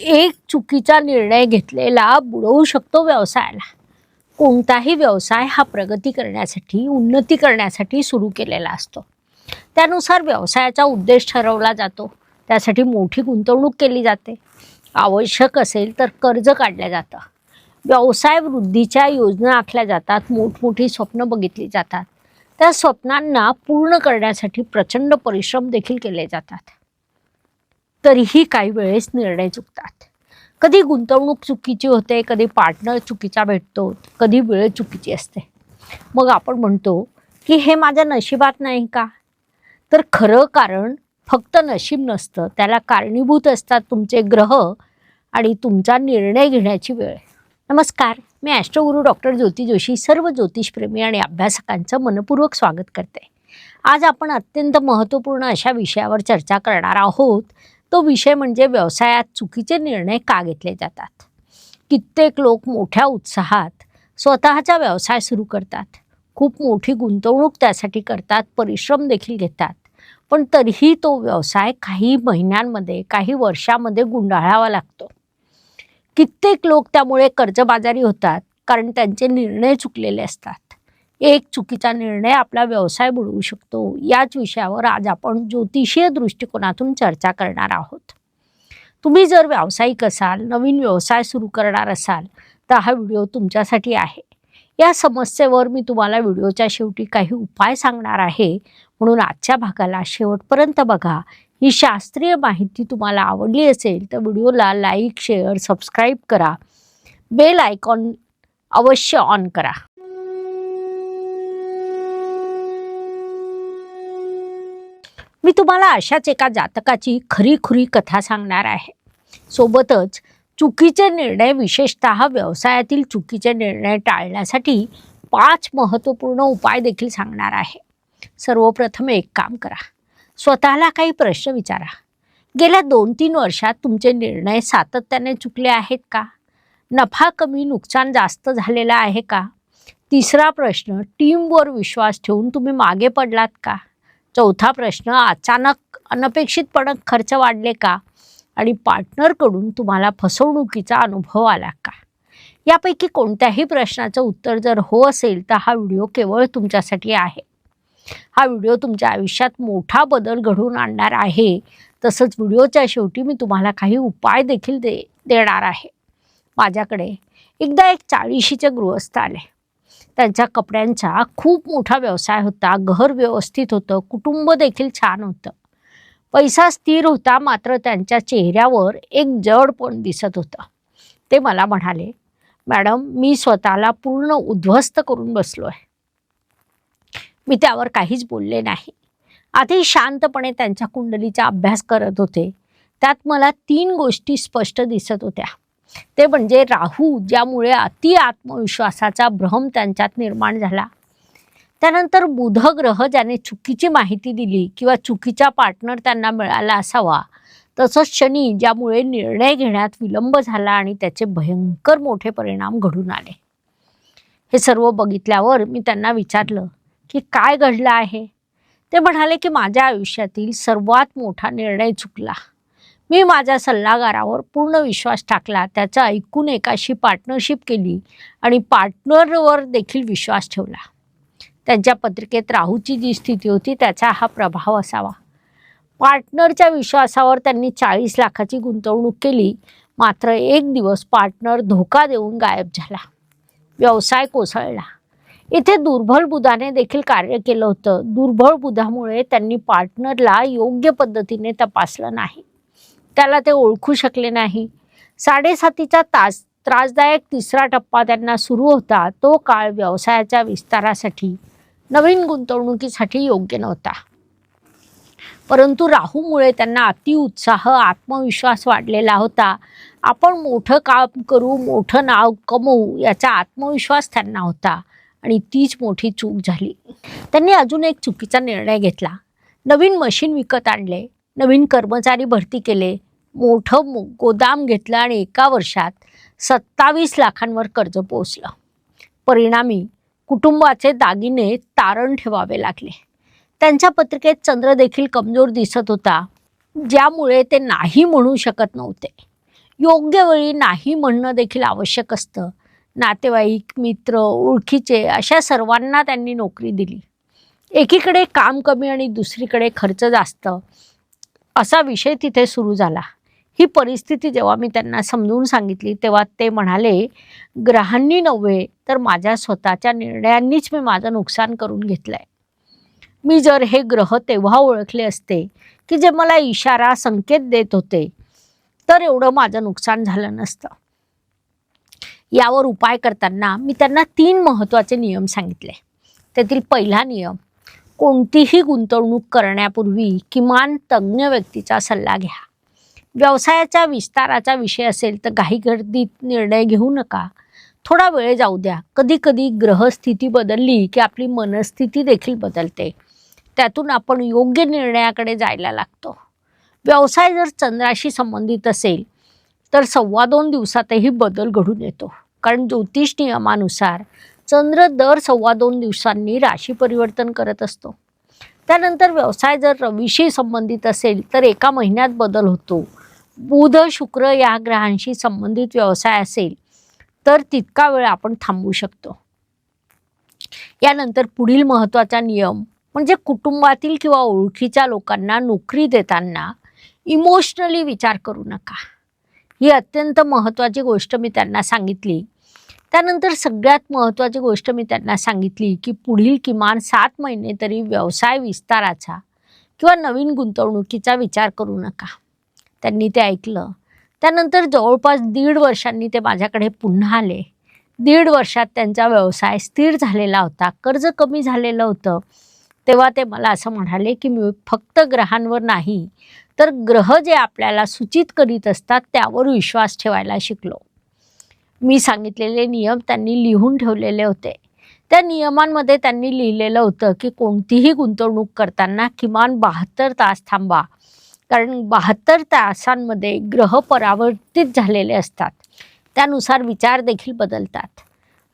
एक चुकीचा निर्णय घेतलेला बुडवू शकतो व्यवसायाला. कोणताही व्यवसाय हा प्रगती करण्यासाठी उन्नती करण्यासाठी सुरू केलेला असतो. त्यानुसार व्यवसायाचा उद्देश ठरवला जातो. त्यासाठी मोठी गुंतवणूक केली जाते. आवश्यक असेल तर कर्ज काढलं जातं. व्यवसाय वृद्धीच्या योजना आखल्या जातात. मोठमोठी स्वप्न बघितली जातात. त्या स्वप्नांना पूर्ण करण्यासाठी प्रचंड परिश्रम देखील केले जातात. तरीही काही वेळेस निर्णय चुकतात. कधी गुंतवणूक चुकीची होते कधी पार्टनर चुकीचा भेटतो कधी वेळ चुकीची असते. मग आपण म्हणतो की हे माझ्या नशिबात नाही का? तर खरं कारण फक्त नशीब नसतं त्याला कारणीभूत असतात तुमचे ग्रह आणि तुमचा निर्णय घेण्याची वेळ. नमस्कार मी ॲस्ट्रोगुरू डॉक्टर ज्योती जोशी सर्व ज्योतिषप्रेमी आणि अभ्यासकांचं मनपूर्वक स्वागत करते. आज आपण अत्यंत महत्त्वपूर्ण अशा विषयावर चर्चा करणार आहोत तो विषय म्हणजे व्यवसायात चुकीचे निर्णय का घेतले जातात? कित्येक लोक मोठ्या उत्साहात स्वतःचा व्यवसाय सुरू करतात. खूप मोठी गुंतवणूक त्यासाठी करतात परिश्रम देखील घेतात. पण तरीही तो व्यवसाय काही महिन्यांमध्ये काही वर्षामध्ये गुंडाळावा लागतो. कित्येक लोक त्यामुळे कर्जबाजारी होतात कारण त्यांचे निर्णय चुकलेले असतात. एक चुकीचा निर्णय आपला व्यवसाय बुडवू शकतो. याच विषयावर आज आपण ज्योतिषीय दृष्टिकोनातून चर्चा करणार आहोत. तुम्ही जर व्यावसायिक असाल नवीन व्यवसाय सुरू करणार असाल तर हा व्हिडिओ तुमच्यासाठी आहे. या समस्येवर मी तुम्हाला व्हिडिओच्या शेवटी काही उपाय सांगणार आहे. म्हणून आजच्या भागाला शेवटपर्यंत बघा. ही शास्त्रीय माहिती तुम्हाला आवडली असेल तर व्हिडिओला लाईक शेअर सबस्क्राईब करा. बेल आयकॉन अवश्य ऑन करा. मी तुम्हाला अशाच एका जातकाची खरी खुरी कथा सांगणार आहे. सोबतच चुकीचे निर्णय विशेषतः व्यवसायातील चुकीचे निर्णय टाळण्यासाठी पाच महत्त्वपूर्ण उपाय देखील सांगणार आहे. सर्वप्रथम एक काम करा. स्वतःला काही प्रश्न विचारा. गेल्या दोन तीन वर्षात तुमचे निर्णय सातत्याने चुकले आहेत का? नफा कमी नुकसान जास्त झालेला आहे का? तिसरा प्रश्न टीमवर विश्वास ठेवून तुम्ही मागे पडलात का? चौथा प्रश्न अचानक अनपेक्षितपणे खर्च वाढले का? आणि पार्टनरकडून तुम्हाला फसवणुकीचा अनुभव आला का? यापैकी कोणत्याही प्रश्नाचं उत्तर जर हो असेल तर हा व्हिडिओ केवळ तुमच्यासाठी आहे. हा व्हिडिओ तुमच्या आयुष्यात मोठा बदल घडवून आणणार आहे. तसंच व्हिडिओच्या शेवटी मी तुम्हाला काही उपाय देखील दे देणार आहे. माझ्याकडे एकदा एक चाळीशीचे गृहस्थ आले. त्यांच्या कपड्यांचा खूप मोठा व्यवसाय होता घर व्यवस्थित होतं कुटुंब देखील छान होतं. पैसा स्थिर होता मात्र त्यांच्या चेहऱ्यावर एक जडपण दिसत होतं. ते मला म्हणाले मॅडम मी स्वतःला पूर्ण उद्ध्वस्त करून बसलो आहे. मी त्यावर काहीच बोलले नाही. आधी शांतपणे त्यांच्या कुंडलीचा अभ्यास करत होते. त्यात मला तीन गोष्टी स्पष्ट दिसत होत्या. ते म्हणजे राहू ज्यामुळे अति आत्मविश्वासाचा भ्रम त्यांच्यात निर्माण झाला. त्यानंतर बुध ग्रह ज्याने चुकीची माहिती दिली किंवा चुकीचा पार्टनर त्यांना मिळाला असावा तसंच शनी ज्यामुळे निर्णय घेण्यात विलंब झाला आणि त्याचे भयंकर मोठे परिणाम घडून आले. हे सर्व बघितल्यावर मी त्यांना विचारलं की काय घडलं आहे? ते म्हणाले की माझ्या आयुष्यातील सर्वात मोठा निर्णय चुकला. मी माझ्या सल्लागारावर पूर्ण विश्वास टाकला त्याचं ऐकून एकाशी पार्टनरशिप केली आणि पार्टनरवर देखील विश्वास ठेवला. त्यांच्या पत्रिकेत राहूची जी स्थिती होती त्याचा हा प्रभाव असावा. पार्टनरच्या विश्वासावर त्यांनी चाळीस लाखाची गुंतवणूक केली. मात्र एक दिवस पार्टनर धोका देऊन गायब झाला. व्यवसाय कोसळला. इथे दुर्बळ बुधाने देखील कार्य केलं होतं. दुर्बळ बुधामुळे त्यांनी पार्टनरला योग्य पद्धतीने तपासलं नाही. त्याला ते ओळखू शकले नाही. साडेसातीचा तास त्रासदायक तिसरा टप्पा त्यांना सुरू होता. तो काळ व्यवसायाच्या विस्तारासाठी नवीन गुंतवणुकीसाठी योग्य नव्हता. परंतु राहूमुळे त्यांना अतिउत्साह आत्मविश्वास वाढलेला होता. आपण मोठं काम करू मोठं नाव कमवू याचा आत्मविश्वास त्यांना होता आणि तीच मोठी चूक झाली. त्यांनी अजून एक चुकीचा निर्णय घेतला. नवीन मशीन विकत आणले. नवीन कर्मचारी भरती केले. मोठं गोदाम घेतलं आणि एका वर्षात सत्तावीस लाखांवर कर्ज पोचलं परिणामी कुटुंबाचे दागिने तारण ठेवावे लागले. त्यांच्या पत्रिकेत चंद्र देखील कमजोर दिसत होता ज्यामुळे ते नाही म्हणू शकत नव्हते. योग्य वेळी नाही म्हणणं देखील आवश्यक असतं. नातेवाईक मित्र ओळखीचे अशा सर्वांना त्यांनी नोकरी दिली. एकीकडे काम कमी आणि दुसरीकडे खर्च जास्त. असा विषय तिथे सुरू झाला. ही परिस्थिती जेव्हा मी त्यांना समजून सांगितली तेव्हा ते म्हणाले ग्रहांनी नव्हे तर माझ्या स्वतःच्या निर्णयांनीच मी माझं नुकसान करून घेतलं आहे मी जर हे ग्रह तेव्हा ओळखले असते की जे मला इशारा संकेत देत होते तर एवढं माझं नुकसान झालं नसतं. यावर उपाय करताना मी त्यांना तीन महत्त्वाचे नियम सांगितले. त्यातील पहिला नियम कोणतीही गुंतवणूक करण्यापूर्वी किमान तज्ज्ञ व्यक्तीचा सल्ला घ्या. व्यवसायाच्या विस्ताराचा विषय असेल तर घाईगर्दीत निर्णय घेऊ नका. थोडा वेळ जाऊ द्या. कधी कधी ग्रहस्थिती बदलली की आपली मनस्थिती देखील बदलते. त्यातून आपण योग्य निर्णयाकडे जायला लागतो. व्यवसाय जर चंद्राशी संबंधित असेल तर सव्वा दोन दिवसातही बदल घडून येतो. कारण ज्योतिष नियमानुसार चंद्र दर सव्वा दोन दिवसांनी राशी परिवर्तन करत असतो. त्यानंतर व्यवसाय जर रवीशी संबंधित असेल तर एका महिन्यात बदल होतो. बुध शुक्र या ग्रहांशी संबंधित व्यवसाय असेल तर तितका वेळ आपण थांबू शकतो. यानंतर पुढील महत्त्वाचा नियम म्हणजे कुटुंबातील किंवा ओळखीच्या लोकांना नोकरी देताना इमोशनली विचार करू नका. ही अत्यंत महत्त्वाची गोष्ट मी त्यांना सांगितली. त्यानंतर सगळ्यात महत्त्वाची गोष्ट मी त्यांना सांगितली की पुढील किमान सात महिने तरी व्यवसाय विस्ताराचा किंवा नवीन गुंतवणुकीचा विचार करू नका. त्यांनी ते ऐकलं. त्यानंतर जवळपास दीड वर्षांनी ते माझ्याकडे पुन्हा आले. दीड वर्षात त्यांचा व्यवसाय स्थिर झालेला होता. कर्ज कमी झालेलं होतं. तेव्हा ते मला असं म्हणाले की मी फक्त ग्रहांवर नाही तर ग्रह जे आपल्याला सूचित करीत असतात त्यावर विश्वास ठेवायला शिकलो. मी सांगितलेले नियम त्यांनी लिहून ठेवलेले होते. त्या नियमांमध्ये त्यांनी लिहिलेलं होतं की कोणतीही गुंतवणूक करताना किमान बहात्तर तास थांबा. कारण बहात्तर तासांमध्ये ग्रह परावर्तित झालेले असतात. त्यानुसार विचार देखील बदलतात.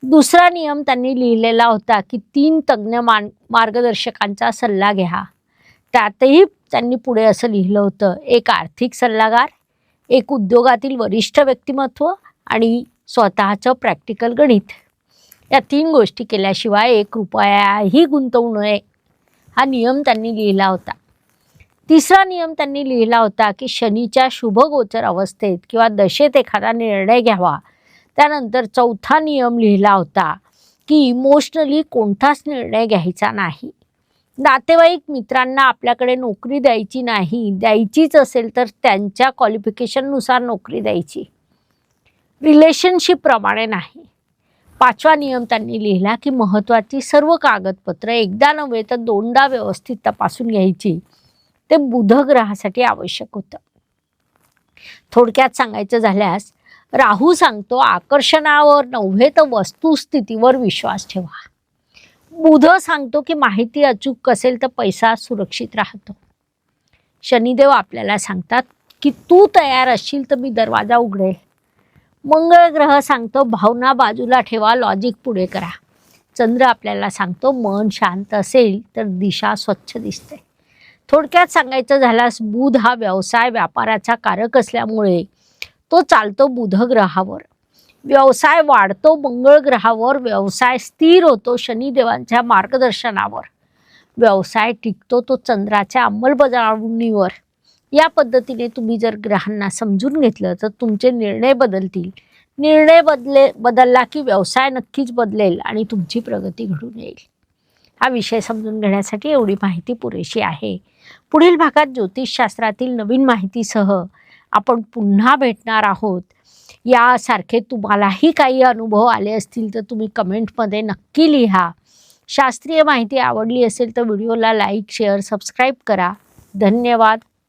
दुसरा नियम त्यांनी लिहिलेला होता की तीन तज्ज्ञ मान मार्गदर्शकांचा सल्ला घ्या. त्यातही त्यांनी पुढे असं लिहिलं होतं एक आर्थिक सल्लागार एक उद्योगातील वरिष्ठ व्यक्तिमत्व आणि स्वतःचं प्रॅक्टिकल गणित. या तीन गोष्टी केल्याशिवाय एक रुपयाही गुंतवू नये. हा नियम त्यांनी लिहिला होता. तिसरा नियम त्यांनी लिहिला होता की शनीच्या शुभगोचर अवस्थेत किंवा दशेत एखादा निर्णय घ्यावा. त्यानंतर चौथा नियम लिहिला होता की इमोशनली कोणताच निर्णय घ्यायचा नाही. नातेवाईक मित्रांना आपल्याकडे नोकरी द्यायची नाही द्यायचीच असेल तर त्यांच्या क्वालिफिकेशननुसार नोकरी द्यायची. रिलेशनशिपप्रमाणे नाही. पाचवा नियम त्यांनी लिहिला की महत्त्वाची सर्व कागदपत्र एकदा नव्हे तर दोनदा व्यवस्थित तपासून घ्यायची. ते बुधग्रहासाठी आवश्यक होतं. थोडक्यात सांगायचं झाल्यास राहू सांगतो आकर्षणावर नव्हे तर वस्तुस्थितीवर विश्वास ठेवा. बुध सांगतो की माहिती अचूक असेल तर पैसा सुरक्षित राहतो. शनिदेव आपल्याला सांगतात की तू तयार असशील तर मी दरवाजा उघडेल. मंगळ ग्रह सांगतो भावना बाजूला ठेवा लॉजिक पुढे करा. चंद्र आपल्याला सांगतो मन शांत असेल तर दिशा स्वच्छ दिसते. थोडक्यात सांगायचं झाल्यास बुध हा व्यवसाय व्यापाराचा कारक असल्यामुळे तो चालतो बुध ग्रहावर व्यवसाय वाढतो मंगळ ग्रहावर व्यवसाय स्थिर होतो शनिदेवांच्या मार्गदर्शनावर. व्यवसाय टिकतो तो चंद्राच्या अंमलबजावणीवर. या पद्धतीने तुम्ही जर ग्रहांना समजून घेतलं तर तुमचे निर्णय बदलतील. निर्णय बदले बदलला की व्यवसाय नक्कीच बदलेल आणि तुमची प्रगती घडून येईल. हा विषय समजून घेण्यासाठी एवढी माहिती पुरेशी आहे. पुढील भागात ज्योतिषशास्त्रातील नवीन माहितीसह आपण पुन्हा भेटणार आहोत. यासारखे तुम्हालाही काही अनुभव आले असतील तर तुम्ही कमेंटमध्ये नक्की लिहा. शास्त्रीय माहिती आवडली असेल तर व्हिडिओला लाईक शेअर सबस्क्राईब करा. धन्यवाद.